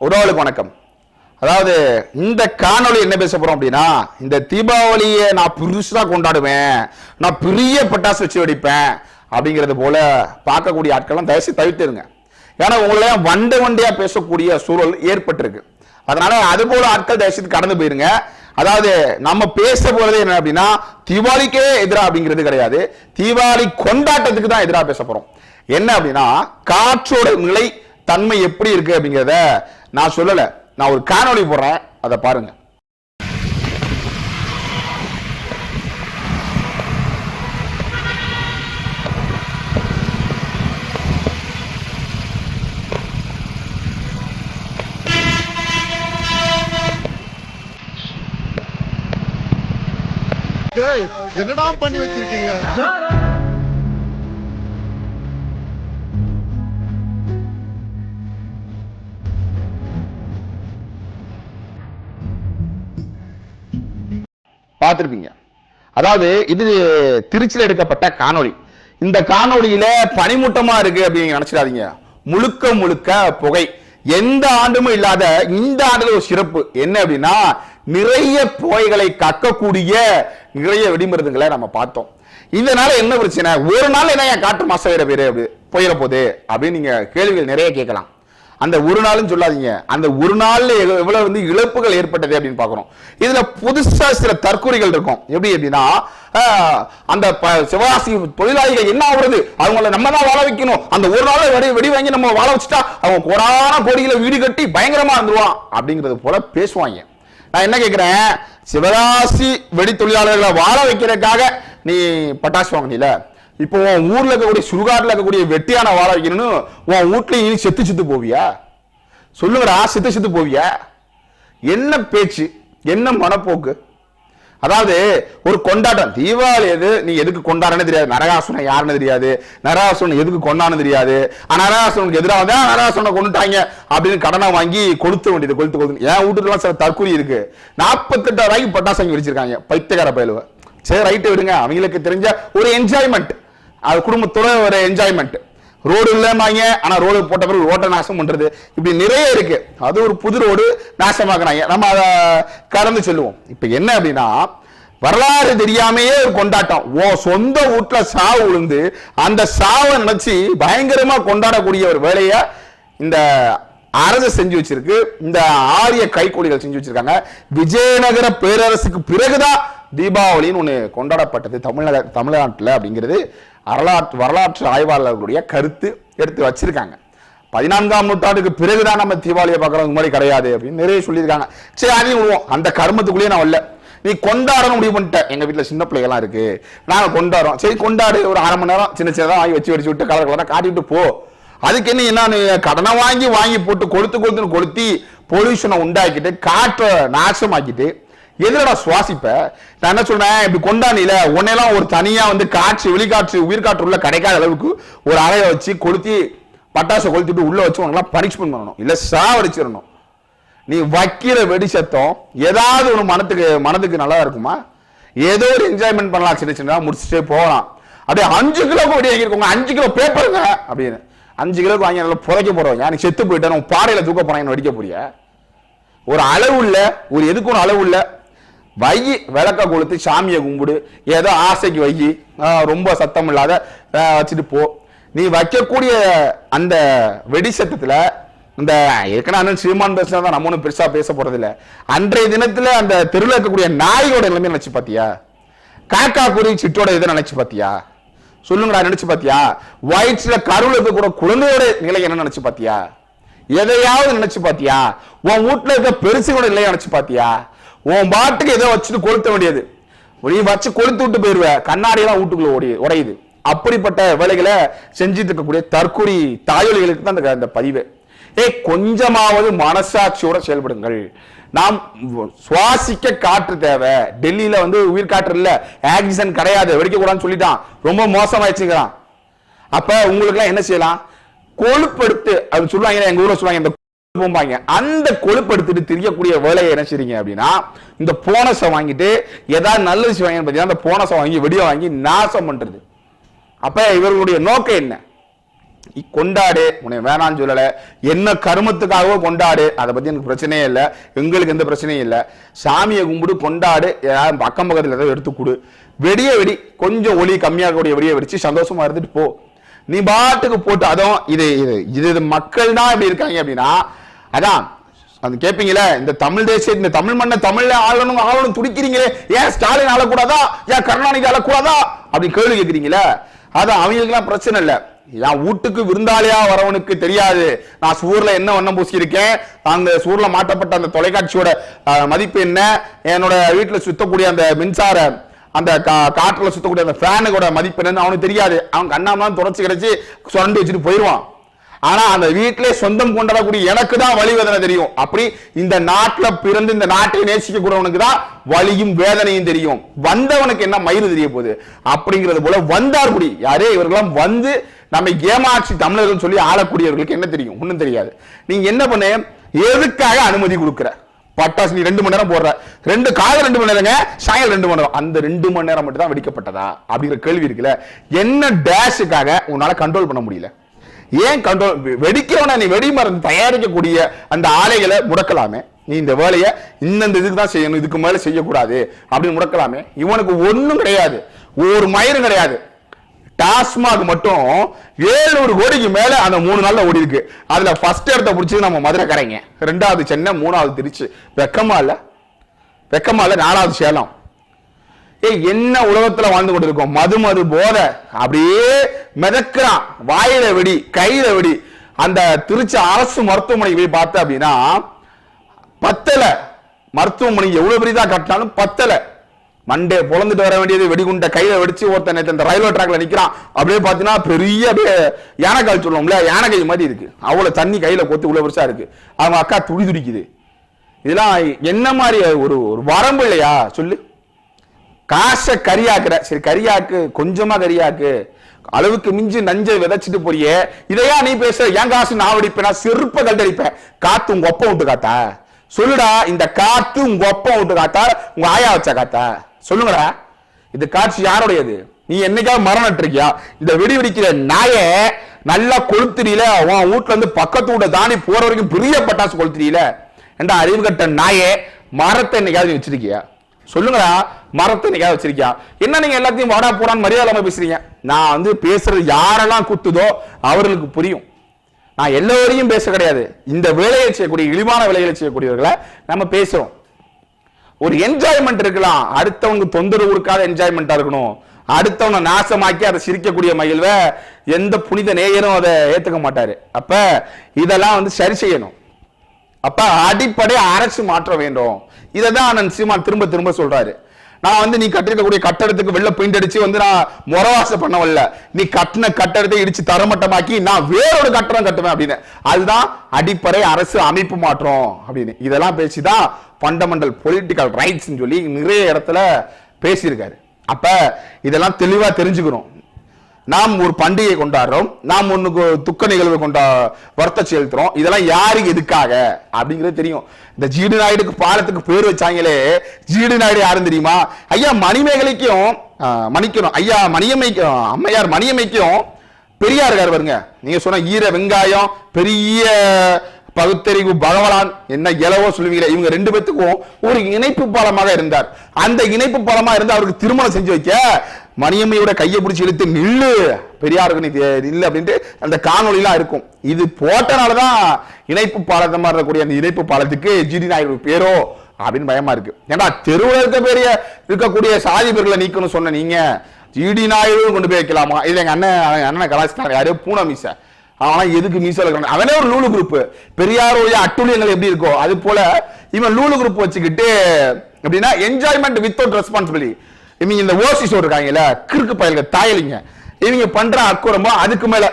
உறவுகளுக்கு வணக்கம். அதாவது இந்த காணொளி என்ன பேச போறோம் அப்படின்னா இந்த தீபாவளியை நான் பெருசா கொண்டாடுவேன் நான் பெரிய பட்டாசு வச்சு வெடிப்பேன் அப்படிங்கிறது போல பார்க்கக்கூடிய ஆட்கள்லாம் தயவுசெய்து தவிர்த்துருங்க ஏன்னா உங்களே வண்டு வண்டியா பேசக்கூடிய சூழல் ஏற்பட்டிருக்கு. அதனால அது போல ஆட்கள் தயவுசெய்து கடந்து போயிருங்க. அதாவது நம்ம பேச போறது என்ன அப்படின்னா தீபாவளிக்கே எதிரா அப்படிங்கிறது கிடையாது. தீபாவளி கொண்டாட்டத்துக்கு தான் எதிராக பேச போறோம். என்ன அப்படின்னா காற்றோட நிலை தன்மை எப்படி இருக்கு அப்படிங்கிறத நான் சொல்லல. நான் ஒரு காணொளி போடுறேன். அதை பாருங்க. என்னடா பண்ணி வச்சிருக்கீங்க? பார்த்திருப்பீங்க அதாவது இது திருச்சியில் எடுக்கப்பட்ட காணொளி. இந்த காணொளியில பனிமூட்டமா இருக்கு அப்படின்னு நினைச்சிடாதீங்க. முழுக்க முழுக்க புகை. எந்த ஆண்டுமே இல்லாத இந்த ஆண்டுல ஒரு சிறப்பு. என்ன அப்படின்னா நிறைய புகைகளை கக்கக்கூடிய நிறைய வெடிமருந்துகளை நம்ம பார்த்தோம். இதனால என்ன பிரச்சனை? ஒரு நாள் என்ன என் காற்று மாசம் வேற பேரு அப்படி போயிட போகுது அப்படின்னு நீங்க கேள்விகள் நிறைய கேட்கலாம். அந்த ஒரு நாள்னு சொல்லாதீங்க. அந்த ஒரு நாள்ல எவ்வளவு வந்து இழப்புகள் ஏற்பட்டது அப்படின்னு பாக்குறோம் இதுல புதுசா சில தற்கொலைகள் இருக்கும். எப்படி அப்படின்னா அந்த ப- சிவகாசி தொழிலாளிகள் என்ன ஆகுறது? அவங்கள நம்ம தான் வாழ வைக்கணும். அந்த ஒரு நாள் வெடி வெடி வாங்கி நம்ம வாழ வச்சுட்டா அவங்க கோடான கோடிகளை வீடு கட்டி பயங்கரமா இருந்துருவான். அப்படிங்கிறது போல பேசுவாங்க. நான் என்ன கேக்குறேன்? சிவகாசி வெடி தொழிலாளர்களை வாழ வைக்கிறதுக்காக நீ பட்டாசு வாங்கினீல? இப்போ உன் ஊர்ல இருக்கக்கூடிய சுடுகாட்டில் இருக்கக்கூடிய வெட்டியான வாழ வைக்கணும்னு உன் வீட்லையும் இனி செத்து செத்து போவியா? சொல்லுங்கடா செத்து செத்து போவியா? என்ன பேச்சு? என்ன மனப்போக்கு? அதாவது ஒரு கொண்டாட்டம். தீபாவளி எது? நீ எதுக்கு கொண்டாடுறன்னு தெரியாது. நரகாசுரன் யாருன்னு தெரியாது. நரகாசுரன் எதுக்கு கொண்டானு தெரியாது. நரகாசுரனுக்கு எதிராக வந்தா நரகாசுரனை கொண்டுட்டாங்க அப்படின்னு கடனை வாங்கி கொளுத்த வேண்டியது கொளுத்து கொளுத்து என் வீட்டுலாம் சில தற்கூரி இருக்கு. நாற்பத்தெட்டாயிரம் ரூபாய்க்கு பட்டாசு வாங்கி வச்சிருக்காங்க பைத்தியகார பயிலுவை. சரி ரைட்டு விடுங்க. அவங்களுக்கு தெரிஞ்ச ஒரு என்ஜாய்மெண்ட் அது குடும்பத்தோட ஒரு என்ஜாய்மெண்ட் ரோடு இல்லைமாங்க ஆனா ரோடு போட்ட பிறகு ரோட்டை நாசம் பண்றது. இப்படி நிறைய இருக்கு. அது ஒரு புது ரோடு நாசமாக்குறாங்க. நம்ம அதை கடந்து செல்லுவோம். இப்ப என்ன அப்படின்னா வரலாறு தெரியாமையே ஒரு கொண்டாட்டம். ஓ சொந்த வீட்டுல சாவு விழுந்து அந்த சாவை நினைச்சு பயங்கரமா கொண்டாடக்கூடிய ஒரு வேலையை இந்த அரசு செஞ்சு வச்சிருக்கு. இந்த ஆரிய கைக்கூலிகள் செஞ்சு வச்சிருக்காங்க. விஜயநகர பேரரசுக்கு பிறகுதான் தீபாவளின்னு ஒன்று கொண்டாடப்பட்டது தமிழக தமிழ்நாட்டில் அப்படிங்கிறது வரலாற்று வரலாற்று ஆய்வாளர்களுடைய கருத்து எடுத்து வச்சிருக்காங்க. பதினான்காம் நூற்றாண்டுக்கு பிறகுதான் நம்ம தீபாவளியை பார்க்குறோம். இந்த மாதிரி கிடையாது அப்படின்னு நிறைய சொல்லியிருக்காங்க. சரி அதையும் விடுவோம். அந்த கர்மத்துக்குள்ளேயே நான் வரல. நீ கொண்டாடணும் முடிவு பண்ணிட்ட. எங்க வீட்டில் சின்ன பிள்ளைகள்லாம் இருக்கு. நாங்கள் கொண்டாடுறோம். சரி கொண்டாடு. ஒரு அரை மணி நேரம் சின்ன சின்னதாக வாங்கி வச்சு வச்சு விட்டு கலர் கலராக காட்டிட்டு போ. அதுக்கு என்ன என்ன கடனை வாங்கி வாங்கி போட்டு கொளுத்து கொளுத்துன்னு கொளுத்தி பொல்யூஷனை உண்டாக்கிட்டு காற்றை நாசமாக்கிட்டு எதுலடா சுவாசிப்ப? நான் என்ன சொல்றேன் இப்படி கொண்டாடில உன்னையெல்லாம் ஒரு தனியா வந்து காற்று வெளிக்காற்று உயிர்காற்று உள்ள கிடைக்காத அளவுக்கு ஒரு அறையை வச்சு கொளுத்தி பட்டாசை கொளுத்திட்டு உள்ள வச்சு உனக்கெல்லாம் பனிஷ்மெண்ட் பண்ணணும். இல்ல சாவடிச்சிடணும். நீ வைக்கிற வெடி சத்தம் ஏதாவது ஒன்று மனத்துக்கு மனதுக்கு நல்லா இருக்குமா? ஏதோ ஒரு என்ஜாய்மெண்ட் பண்ணலாம் சின்ன சின்னதாக முடிச்சுட்டே போகலாம். அப்படியே அஞ்சு கிலோ வெடி வாங்கியிருக்கோங்க அஞ்சு கிலோ பேப்பருங்க அப்படின்னு. அஞ்சு கிலோக்கு வாங்கி நல்லா புதைக்க போறவங்க நீ செத்து போயிட்டேன் உன் பாறையில தூக்க போறாங்க வெடிக்க போறிய? ஒரு அளவு இல்லை ஒரு எதுக்கு ஒரு அளவு இல்லை? வை விளக்க கொளுத்து சாமியை கும்பிடு. ஏதோ ஆசைக்கு வை ரொம்ப சத்தம் இல்லாத வச்சுட்டு போ. நீ வைக்கக்கூடிய அந்த வெடி சத்தத்தில் இந்த ஏற்கனவே அண்ணன் சீமான் பேசினா தான் நம்ம ஒன்றும் பெருசாக பேச போறது அன்றைய தினத்தில் அந்த தெருவில் இருக்கக்கூடிய நாயோட நிலைமை நினச்சி பார்த்தியா காக்கா குருவி சிட்டோட இதை நினச்சி பார்த்தியா சொல்லுங்கடா நினச்சி பார்த்தியா வயிற்றில் கருவில் இருக்கக்கூட குழந்தையோட நிலை என்ன நினச்சி பார்த்தியா எதையாவது நினச்சி பார்த்தியா உன் வீட்டில் இருக்க பெருசுகளோட நிலையை நினச்சி பார்த்தியா உன் பாட்டுக்கு ஏதோ வச்சுட்டு கொளுத்த வேண்டியது. நீ வச்சு கொளுத்து விட்டு போயிருவ. கண்ணாடியெல்லாம் வீட்டுக்குள்ள ஓடி உடையுது. அப்படிப்பட்ட வேலைகளை செஞ்சுட்டு இருக்கக்கூடிய தற்கொலை தாயொலிகளுக்கு தான் அந்த- அந்த பதிவு. ஏய் கொஞ்சமாவது மனசாட்சியோட செயல்படுங்கள். நாம் சுவாசிக்க காற்று தேவை. டெல்லியில வந்து உயிர் காற்று இல்ல. ஆக்சிஜன் கிடையாது. வெடிக்க கூடாதுன்னு சொல்லிட்டான். ரொம்ப மோசமாயிடுச்சுங்கிறான். அப்ப உங்களுக்கு எல்லாம் என்ன செய்யலாம்? கொழுப்படுத்து அது சொல்லுவாங்க எங்க ஊர்ல சொல்லுவாங்க இந்த போம்பாங்க. அந்த கொழுப்படுத்திட்டு திரியக்கூடிய வேலையை என்ன செய்றீங்க அப்படின்னா இந்த போனஸை வாங்கிட்டு ஏதாவது நல்ல விஷயம் வாங்கி பார்த்தீங்கன்னா அந்த போனஸை வாங்கி வெடியை வாங்கி நாசம் பண்றது. அப்ப இவர்களுடைய நோக்கம் என்ன? கொண்டாடு. உன்னை வேணாம்னு சொல்லல. என்ன கருமத்துக்காகவோ கொண்டாடு. அதை பத்தி எனக்கு பிரச்சனையே இல்லை. எங்களுக்கு எந்த பிரச்சனையும் இல்லை. சாமியை கும்பிடு கொண்டாடு. யாரும் அக்கம் பக்கத்தில் ஏதாவது எடுத்து கொடு. வெடிய வெடி. கொஞ்சம் ஒளி கம்மியாக கூடிய வெடியை வெடிச்சு சந்தோஷமா இருந்துட்டு போ. நீ பாட்டுக்கு போட்டு அதுவும் இது இது இது இது மக்கள் தான் இப்படி இருக்காங்க அப்படின்னா அதான் அது கேட்பீங்களே இந்த தமிழ் தேசிய இந்த தமிழ் மண்ணை தமிழ்ல ஆளணும் ஆளணும் துடிக்கிறீங்களே ஏன் ஸ்டாலின் ஆளக்கூடாதா? ஏன் கருணாநிதி ஆளக்கூடாதா? அப்படி கேள்வி கேட்கிறீங்களே அது அவங்களுக்குலாம் பிரச்சனை இல்லை. என் வீட்டுக்கு விருந்தாளியா வரவனுக்கு தெரியாது. நான் சூர்ல என்ன வண்ணம் பூசியிருக்கேன்? அந்த சூர்ல மாட்டப்பட்ட அந்த தொலைக்காட்சியோட மதிப்பு என்ன? என்னோட வீட்டுல சுத்தக்கூடிய அந்த மின்சார அந்த கா- காற்றுல சுத்தக்கூடிய அந்த ஃபேனுக்கோட மதிப்பு என்னன்னு அவனுக்கு தெரியாது. அவன் கண்ணாமலாம் தொடச்சு கிடைச்சி சுரண்டி வச்சுட்டு போயிடுவான். ஆனா அந்த வீட்டிலே சொந்தம் கொண்டாடக்கூடிய எனக்கு தான் வலி வேதனை தெரியும். அப்படி இந்த நாட்டுல பிறந்து இந்த நாட்டை நேசிக்க கூடவனுக்கு தான் வலியும் வேதனையும் தெரியும். வந்தவனுக்கு என்ன மயிறு தெரிய போகுது? அப்படிங்கிறது போல வந்தார் குடி. யாரே இவர்களாம் வந்து நம்ம ஏமாற்றி தமிழர்கள் சொல்லி ஆளக்கூடியவர்களுக்கு என்ன தெரியும்? ஒன்றும் தெரியாது. நீங்க என்ன பண்ணு? எதுக்காக அனுமதி கொடுக்குற? பட்டாசு நீ ரெண்டு மணி நேரம் போடுற. ரெண்டு காலை ரெண்டு மணி நேரங்க சாயல் ரெண்டு மணி நேரம். அந்த ரெண்டு மணி நேரம் மட்டும் தான் வெடிக்கப்பட்டதா? அப்படிங்கிற கேள்வி இருக்குல்ல. என்ன டேஷுக்காக உன்னால கண்ட்ரோல் பண்ண முடியல? ஏன் கண்ட்ரோல் வெடிக்கிறவன நீ வெடி மருந்து தயாரிக்கக்கூடிய அந்த ஆலைகளை முடக்கலாமே? நீ இந்த வேலையை இந்தந்த இதுக்கு தான் செய்யணும் இதுக்கு மேலே செய்யக்கூடாது அப்படின்னு முடக்கலாமே? இவனுக்கு ஒன்றும் கிடையாது. ஒரு மயிரும் கிடையாது. டாஸ்மாக் மட்டும் ஏழுநூறு கோடிக்கு மேல அந்த மூணு நாள்ல ஓடி இருக்கு. அதுல ஃபர்ஸ்ட் இடத்த பிடிச்சது நம்ம மதுரைக்காரங்க. ரெண்டாவது சென்னை மூணாவது திருச்சி. வெக்கமா இல்ல? வெக்கமா இல்ல? நாலாவது சேலம். ஏய் என்ன உலகத்துல வாழ்ந்து கொண்டிருக்கோம்? மது மது போதை. அப்படியே மிதக்கிறான். வாயில வெடி கையில வெடி. அந்த திருச்சி அரசு மருத்துவமனைக்கு போய் பார்த்த அப்படின்னா பத்தல மருத்துவமனை எவ்வளவு பெரியதா கட்டினாலும் பத்தலை. மண்டே பொழந்துட்டு வர வேண்டியது வெடிகுண்ட கையில வெடிச்சு ஒருத்தன் நேற்று அந்த ரயில்வே ட்ராக்ல நிக்கிறான். அப்படியே பாத்தீங்கன்னா பெரிய அப்படியே யானைக்கால் சொல்லுவோம்ல யானைக்கை மாதிரி இருக்கு. அவ்வளவு தண்ணி கையில கொத்து இவ்வளவு பெருசா இருக்கு. அவங்க அக்கா துடி துடிக்குது. இதெல்லாம் என்ன மாதிரி ஒரு ஒரு வரம்பு இல்லையா? சொல்லு. காசை கரியாக்குற சரி கரியாக்கு கொஞ்சமா கரியாக்கு அளவுக்கு மிஞ்சி நஞ்சை விதைச்சிட்டு போறியே. இதையா நீ பேச என் காசு நான் வெடிப்பேனா? செருப்ப கண்டடிப்பேன் காத்து உங்க ஒப்பம் விட்டு காத்தா? சொல்லுடா இந்த காத்து உங்க ஒப்பம் விட்டு காத்தா? உங்க ஆயா வச்ச காத்தா? சொல்லுங்கடா. இது காட்சி யாருடையது? நீ என்னைக்காவது மரம் நட்டுருக்கியா இந்த வெடி வெடிக்கிற நாய நல்லா கொளுத்துறீல? உன் வீட்டுல இருந்து பக்கத்து வீட்டை தாண்டி போற வரைக்கும் பெரிய பட்டாசு கொளுத்துறீல? என்ற அறிவு கட்ட நாயே மரத்தை என்னைக்காவது நீ வச்சிருக்கியா? சொல்லுங்கடா மரத்தை என்னைக்காவது வச்சிருக்கியா? என்ன நீங்க எல்லாத்தையும் வாடா போறான்னு மரியாதை இல்லாம பேசுறீங்க? நான் வந்து பேசுறது யாரெல்லாம் குத்துதோ அவர்களுக்கு புரியும். நான் எல்லோரையும் பேச கிடையாது. இந்த வேலையை செய்யக்கூடிய இழிவான வேலைகளை செய்யக்கூடியவர்களை நம்ம பேசுறோம். ஒரு என்ஜாய்மெண்ட் இருக்கலாம். அடுத்தவங்க தொந்தரவு கொடுக்காத என்ஜாய்மெண்டா இருக்கணும். அடுத்தவனை நாசமாக்கி அதை சிரிக்கக்கூடிய மகிழ்வை எந்த புனித நேயரும் அதை ஏத்துக்க மாட்டாரு. அப்ப இதெல்லாம் வந்து சரி செய்யணும். அப்ப அடிப்படை அரசு மாற்ற வேண்டும். இதை தான் அண்ணன் சீமான் திரும்ப திரும்ப சொல்றாரு. நான் வந்து நீ கட்டிருக்கக்கூடிய கட்டடத்துக்கு வெள்ள பெயிண்ட் அடிச்சு வந்து நான் முறவாச பண்ணவல்ல நீ கட்டின கட்டடத்தை இடிச்சு தரமட்டமாக்கி நான் வேறொரு கட்டடம் கட்டுவேன் அப்படின்னு. அதுதான் அடிப்படை அரசு அமைப்பு மாற்றம் அப்படின்னு. இதெல்லாம் பேசிதான் ஃபண்டமெண்டல் பொலிட்டிக்கல் ரைட்ஸ் சொல்லி நிறைய இடத்துல பேசியிருக்காரு. அப்ப இதெல்லாம் தெளிவா தெரிஞ்சுக்கணும். நாம் ஒரு பண்டிகை கொண்டாடுறோம். நாம் ஒண்ணுக்கு துக்க நிகழ்வு கொண்டா வருத்த செலுத்துறோம். இதெல்லாம் யாருக்கு எதுக்காக? அப்படிங்கிறது தெரியும். இந்த ஜீடு நாயுடுக்கு பாலத்துக்கு பேர் வச்சாங்களே ஜீடு நாயுடு யாரும் தெரியுமா? ஐயா மணிமேகலைக்கும் ஆஹ், மணிக்கணும். ஐயா மணியம்மைக்கும் அம்மையார் மணியம்மைக்கும் பெரியார் கார் பாருங்க. நீங்க சொன்ன ஈர வெங்காயம் பெரிய பகுத்தறிவு பகவலான் என்ன இலவோ சொல்லுவீங்களே இவங்க ரெண்டு பேத்துக்கும் ஒரு இணைப்பு பாலமாக இருந்தார். அந்த இணைப்பு பாலமா இருந்து அவருக்கு திருமணம் செஞ்சு வைக்க மணியம்மையோட கையை பிடிச்சி இழுத்து நில்லு பெரியாருக்கு நீ நில்லு அப்படின்ட்டு அந்த காணொளிலாம் இருக்கும். இது போட்டனால தான் இணைப்பு பாலத்தமா இருக்கக்கூடிய அந்த இணைப்பு பாலத்துக்கு ஜிடி நாயுடு பேரோ அப்படின்னு பயமா இருக்கு. ஏன்னா தெருவில் இருக்க பெரிய இருக்கக்கூடிய சாதி பேர்களை நீக்கணும் சொன்ன நீங்க ஜிடி நாயுடு கொண்டு போய் வைக்கலாமா? இது எங்க அண்ணன் அண்ணனை அண்ணன் யாரோ யாரு? பூனா மீச. அவனா எதுக்கு மீசோ இருக்கணும் அவனே ஒரு லூலு குரூப் பெரியாருடைய அட்டுழியங்கள் எப்படி இருக்கோ அது போல இவன் லூலு குரூப் வச்சுக்கிட்டு எப்படின்னா என்ஜாய்மெண்ட் வித்தவுட் ரெஸ்பான்சிபிலிட்டி இவங்க இந்த ஓசி ஷோ இருக்காங்கல்ல கிறுக்கு பயலுங்க தாயலிங்க. இவங்க பண்ற அக்குறமோ அதுக்கு மேல.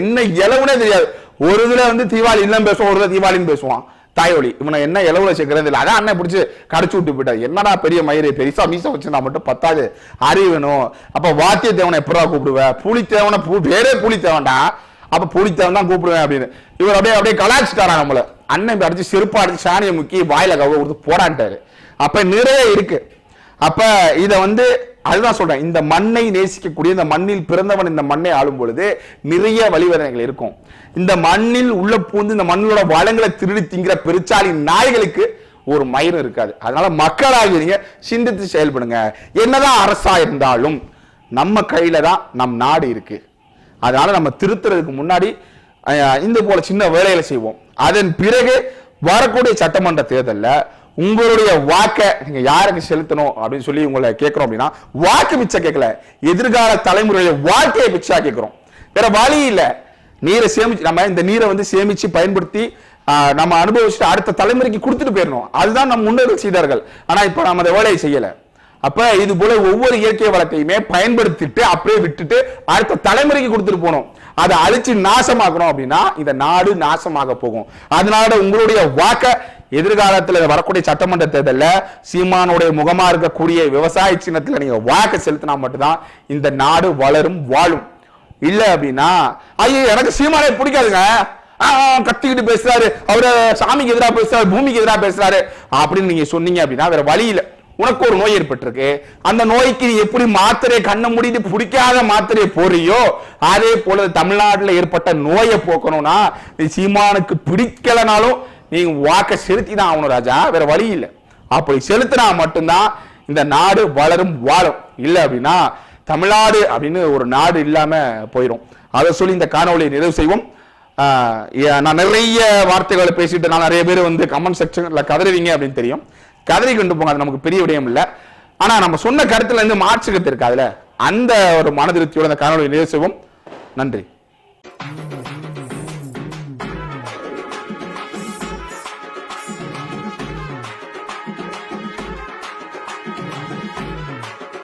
என்ன இலவுனே தெரியாது. ஒரு இதுல வந்து தீபாவளி இல்லம் பேசுவோம் ஒரு இதுல தீபாவளின்னு பேசுவான். தாயொலி. இவனை என்ன இலவுல சேர்க்கறது இல்லை. அதான் அண்ணன் பிடிச்சி கடிச்சு விட்டு போயிட்டா என்னடா பெரிய மயிறு? பெருசா மீச வச்சிருந்தா மட்டும் பத்தாது. அறிவு வேணும். அப்ப வாத்திய தேவனை எப்படா புலி தேவனை பூ பேரே பூலித்தேவன்டா. அப்ப புலித்தேவன் தான் கூப்பிடுவேன் அப்படின்னு. இவர் அப்படியே அப்படியே கலாச்சிட்டாரா நம்மள. அண்ணன் அடிச்சு செருப்பா அடிச்சு சாணியை முக்கி வாயில கவ கொடுத்து போடான்ட்டாரு. அப்ப நிறைய இருக்கு. அப்ப இத வந்து அதுதான் சொல்றேன் இந்த மண்ணை நேசிக்கக்கூடிய இந்த மண்ணில் பிறந்தவன் இந்த மண்ணை ஆளும் பொழுது நிறைய வழிவரைகள் இருக்கும். இந்த மண்ணில் உள்ள பூந்து இந்த மண்ணோட வளங்களை திருடி திங்கிற பெருச்சாலி நாய்களுக்கு ஒரு மயிரும் இருக்காது. அதனால மக்களாகி நீங்க சிந்தித்து செயல்படுங்க. என்னதான் அரசா இருந்தாலும் நம்ம கையில தான் நம் நாடு இருக்கு. அதனால நம்ம திருத்துறதுக்கு முன்னாடி இந்த போல சின்ன வேலைகளை செய்வோம். அதன் பிறகு வரக்கூடிய சட்டமன்ற தேர்தலில் உங்களுடைய வாக்கை நீங்க யாருக்கு செலுத்தணும் அப்படின்னு சொல்லி உங்களை கேட்கிறோம் அப்படின்னா வாக்கு மிச்சம் கேட்கல எதிர்கால தலைமுறையுடைய வாழ்க்கையை மிச்சா கேட்கிறோம் வேற வழி இல்லை. நீரை சேமிச்சு நம்ம இந்த நீரை வந்து சேமிச்சு பயன்படுத்தி நம்ம அனுபவிச்சுட்டு அடுத்த தலைமுறைக்கு கொடுத்துட்டு போயிடணும். அதுதான் நம்ம முன்னோர்கள் செய்தார்கள். ஆனா இப்ப நம்ம அந்த வேலையை செய்யல. அப்ப இது போல ஒவ்வொரு இயற்கை வளத்தையுமே பயன்படுத்திட்டு அப்படியே விட்டுட்டு அடுத்த தலைமுறைக்கு கொடுத்துட்டு போகணும். அதை அழிச்சு நாசமாக்கணும் அப்படின்னா இந்த நாடு நாசமாக போகும். அதனால உங்களுடைய வாக்க எதிர்காலத்தில் வரக்கூடிய சட்டமன்ற தேர்தலில் சீமானுடைய முகமா இருக்கக்கூடிய விவசாய சின்னத்தில் நீங்க வாக்க செலுத்தினா மட்டும்தான் இந்த நாடு வளரும் வாழும். இல்லை அப்படின்னா ஐயோ எனக்கு சீமானே பிடிக்காதுங்க. கத்திக்கிட்டு பேசுறாரு. அவரு சாமிக்கு எதிராக பேசுறாரு பூமிக்கு எதிராக பேசுறாரு. அப்படின்னு நீங்க சொன்னீங்க அப்படின்னா வேற வழி உனக்கு ஒரு நோய் ஏற்பட்டிருக்கு. அந்த நோய்க்கு நீ எப்படி மாத்திரையை கண்ணை முடிந்து பிடிக்காத மாத்திரையை போறியோ அதே போல தமிழ்நாட்டில் ஏற்பட்ட நோயை போக்கணும்னா நீ சீமானுக்கு பிடிக்கலனாலும் நீங்க வாக்க செலுத்தி தான் ஆகணும் ராஜா. வேற வழி இல்லை. அப்படி செலுத்தினா மட்டும்தான் இந்த நாடு வளரும் வாழும். இல்லை அப்படின்னா தமிழ்நாடு அப்படின்னு ஒரு நாடு இல்லாம போயிடும் அதை சொல்லி இந்த காணொளியை நிறைவு செய்வோம். நான் நிறைய வார்த்தைகளை பேசிட்டு நான் நிறைய பேர் வந்து கமெண்ட் செக்ஷன்ல கதறுவீங்க அப்படின்னு தெரியும். கதறி கொண்டு போங்க அது நமக்கு பெரிய விடயம் இல்ல. ஆனா நம்ம சொன்ன கருத்துல இருந்து மாற்று கருத்து இருக்காதுல அந்த ஒரு மனதிருப்தியோட அந்த காணொலி நிறைவு நன்றி.